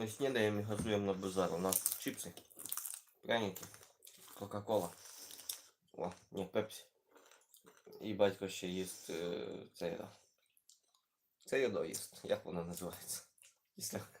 Ми снідаємо і газуємо на базар. У нас чипси, пряники, Кока-Кола. О, ні, пепсі. І батько ще їсть е, цей. да. Це ядо їсть. Як воно називається? Кисляк.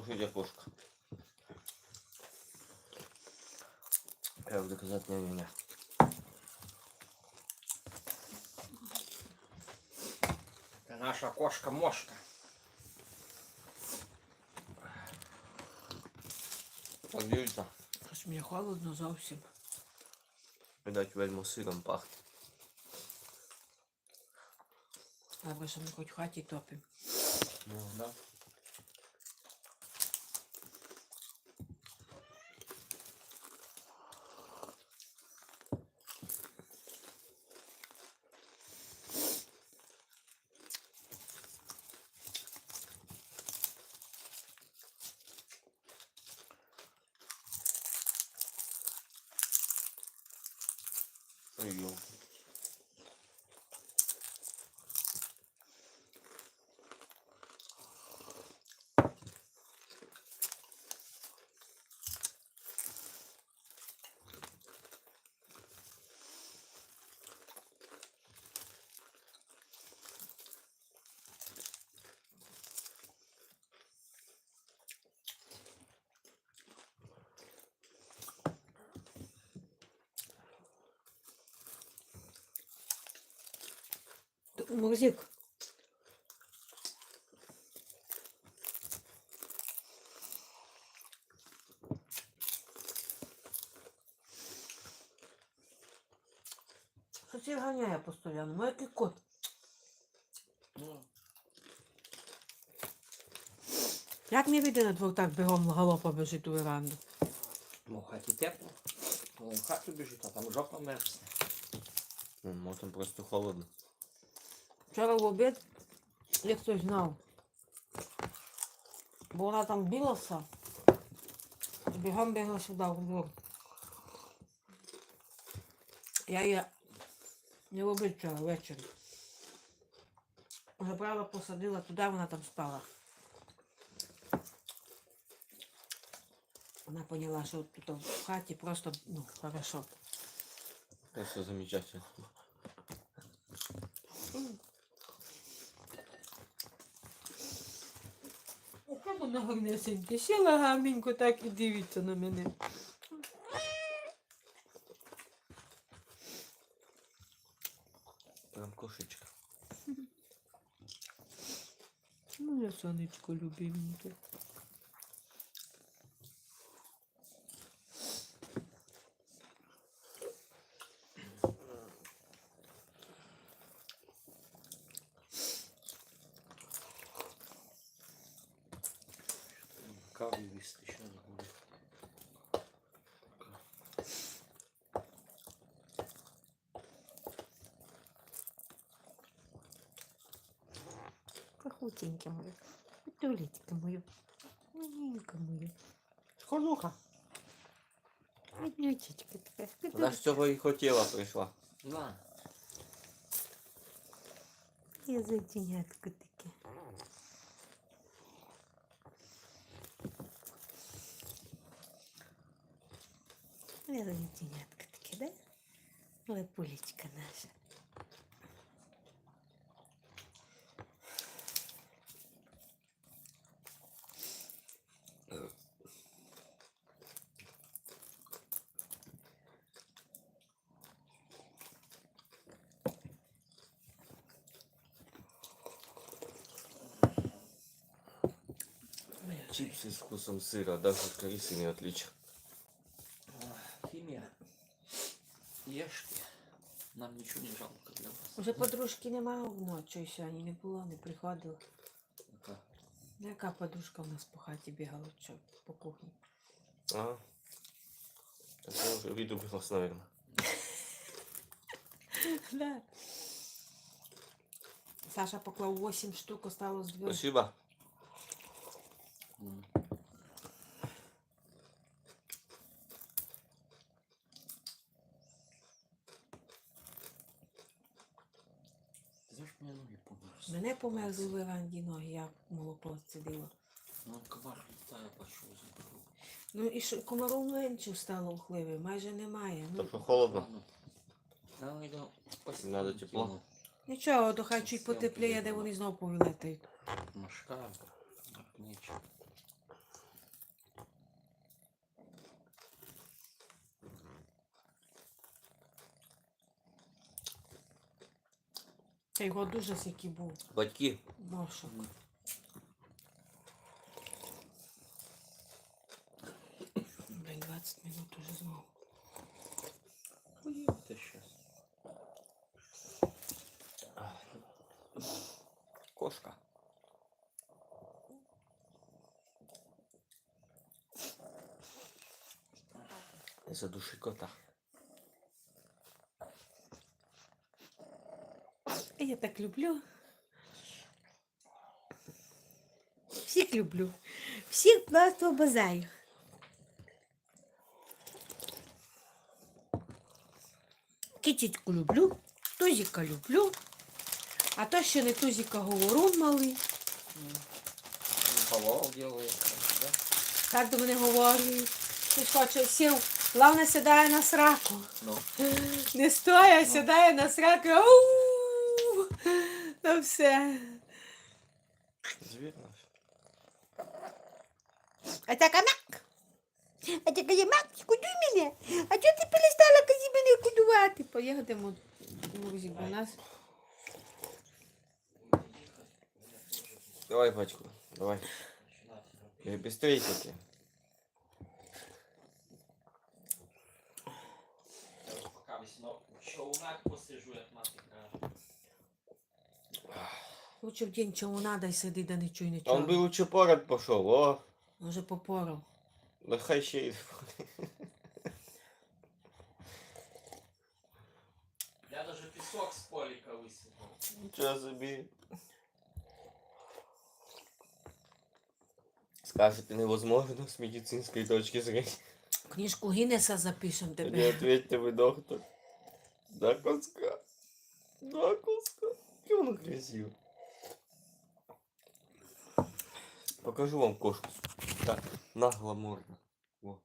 Ну, федя кошка. Я буду казати не-не-не. Це наша кошка мошка. Подивіться. Щось мені холодно зовсім. Видать, вельмо сиром пахне. Або що ми хоч в хаті топимо. Ну, да. 没有 Мурзик. Що це ганяє постійно? Ну який кот? Як не вийде на двор так бігом галопа біжить у веранду? ну, в хаті тепло. Ну, в хату біжить, а там жопа мерзне. Ну, там просто холодно. Вчора в обід, як хтось знав, бо вона там білася, бігом бігла сюди в двор. Я її не в обід вчора ввечері. Забрала, посадила туди, вона там спала. Вона поняла, що тут в хаті просто ну, хорошо. Все замечательно. Вона гарнесенька. Сіла гарненько так і дивиться на мене. Прям кошечка. Ну, я сонечко любименьке. Кавы есть еще на гуле. Кахутенька моя, петулечка моя, маленька моя. Холуха. Однючечка така. Вона ж цього і хотіла. Да. Я за денятку таке. Я зайченятко таке, да? Лепулечка наша. Чипсы с вкусом сыра, даже от корицы не отличие. Хімія. Ешьте. Нам нічого не жалко для вас. Уже подружки нема вночі сьогодні не було, не приходила. Яка? Яка подружка у нас по хаті бігала що, по кухні? А. Так я уже видубилась, наверное. Да. Саша поклав 8 штук, осталось 2. Спасибо. М. Мене помер в веранді ноги, я молоко цідила. Ну, комар літає, бачу, заберу. Ну і що, комаров менше стало ухливе, майже немає. Ну, Тобто холодно. Ладно. Я постійно. Надо тепло. нічого, то хай чуть потепліє, де вони знов повилетають. Машка, так нічого. Та його дуже сякий був. Батьки, Мошок. Блін, 20 минут уже знову. Поїдете щас. кошка. Задуши кота. Я так люблю. Всіх люблю. Всіх просто обожаю. Китічку люблю, тузіка люблю. А то ще не тузіка говорун малий. Да? Так до мене говорить. Ти хоче сів. Главне сідає на сраку. Ну, Не стоя, сідає на сраку. Ау! Ну все. А так мак. А ти каже, мак, кудуй мене. А чого ти перестала казі мене кудувати? Поїдемо музик до нас. Давай, батьку, давай. И быстрее таки. пока весь весьма човнак посижу, як мати каже. Лучше в день чого надо і сиди, да не чуй А он нічого. бы лучше пород пошел, о. Може попорав. Да хай ще й. Я даже пісок з поліка висипав. Ничего себе. Скажете невозможно с медицинской точки зрения. Книжку Гіннеса запишем Не тебе. ответьте вы, доктор. Да, коска. Да, коска. Какой он красивый. Покажу вам кошку. Так, нагло морда. Во.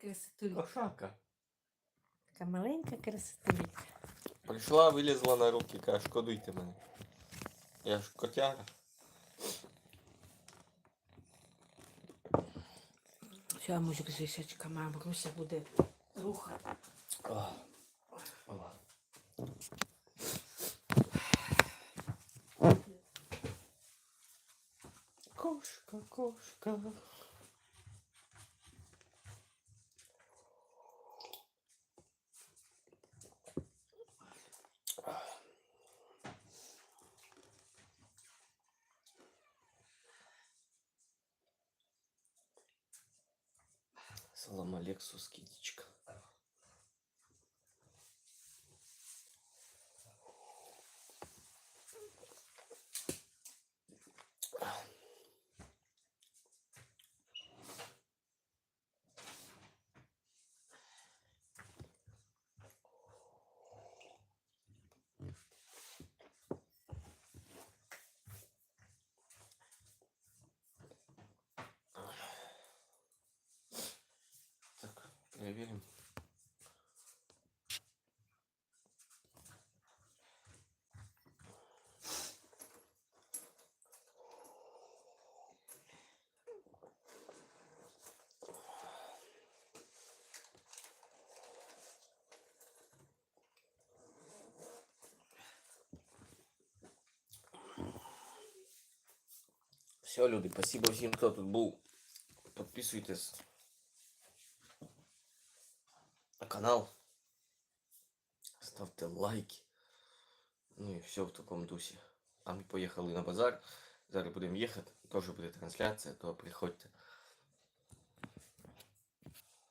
Красотулька. Кошака. Така маленька красотулька. Прийшла, вилізла на руки, каже, шкодуйте мене. Я ж котяра. Все, мужик з вішачками, а Руся буде рухати. О. О. Кошка, кошка. Салам Алексус, проверим. Все, люди, спасибо всем, кто тут был. Подписывайтесь канал. Ставте лайки. Ну і все в такому дусі. А ми поїхали на базар. Зараз будемо їхати. Теж буде трансляція, то приходьте.